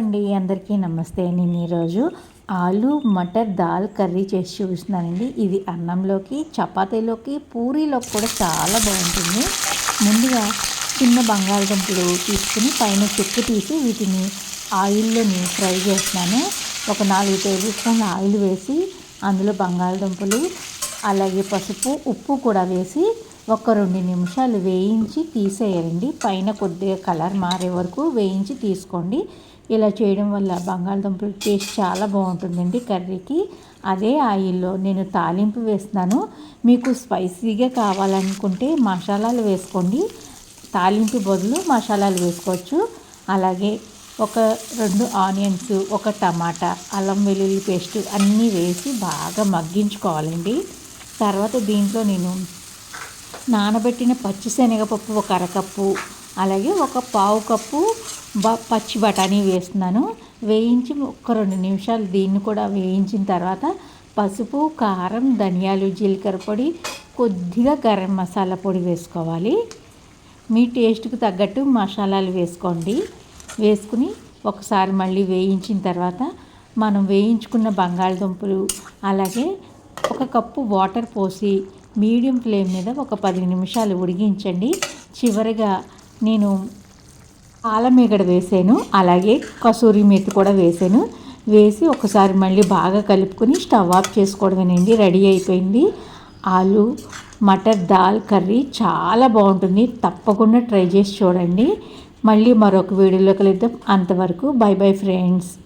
అండి అందరికీ నమస్తే. నేను ఈరోజు ఆలు మటర్ దాల్ కర్రీ చేసి చూపిస్తున్నానండి. ఇది అన్నంలోకి చపాతీలోకి పూరీలోకి కూడా చాలా బాగుంటుంది. ముందుగా చిన్న బంగాళదుంపలు తీసుకుని పైన చెక్కు తీసి వీటిని ఆయిల్లోని ఫ్రై చేస్తున్నాను. ఒక నాలుగు టేబుల్ స్పూన్ ఆయిల్ వేసి అందులో బంగాళదుంపలు అలాగే పసుపు ఉప్పు కూడా వేసి ఒక రెండు నిమిషాలు వేయించి తీసేయాలండి పైన కొద్దిగా కలర్ మారే వరకు వేయించి తీసుకోండి. ఇలా చేయడం వల్ల బంగాళదుంపల టేస్ట్ చాలా బాగుంటుందండి కర్రీకి. అదే ఆయిల్లో నేను తాలింపు వేస్తున్నాను. మీకు స్పైసీగా కావాలనుకుంటే మసాలాలు వేసుకోండి. తాలింపు బదులు మసాలాలు వేసుకోవచ్చు. అలాగే ఒక రెండు ఆనియన్స్ ఒక టమాటా అల్లం వెల్లుల్లి పేస్ట్ అన్నీ వేసి బాగా మగ్గించుకోవాలండి. తర్వాత దీంట్లో నేను నానబెట్టిన పచ్చిశనగపప్పు ఒక అరకప్పు అలాగే ఒక పావు కప్పు బ పచ్చి బఠానీ వేస్తున్నాను. వేయించి ఒక రెండు నిమిషాలు దీన్ని కూడా వేయించిన తర్వాత పసుపు కారం ధనియాలు జీలకర్ర పొడి కొద్దిగా గరం మసాలా పొడి వేసుకోవాలి. మీ టేస్ట్కి తగ్గట్టు మసాలాలు వేసుకోండి. వేసుకుని ఒకసారి మళ్ళీ వేయించిన తర్వాత మనం వేయించుకున్న బంగాళదుంపలు అలాగే ఒక కప్పు వాటర్ పోసి మీడియం ఫ్లేమ్ మీద ఒక పది నిమిషాలు ఉడిగించండి చివరిగా నేను ఆలమీగడ వేసాను. అలాగే కసూరి మేతి కూడా వేసాను. వేసి ఒకసారి మళ్ళీ బాగా కలుపుకొని స్టవ్ ఆఫ్ చేసుకోవడమేనండి. రెడీ అయిపోయింది. ఆలు మటర్ దాల్ కర్రీ చాలా బాగుంటుంది. తప్పకుండా ట్రై చేసి చూడండి. మళ్ళీ మరొక వీడియోలో కలుద్దాం. అంతవరకు బై బై ఫ్రెండ్స్.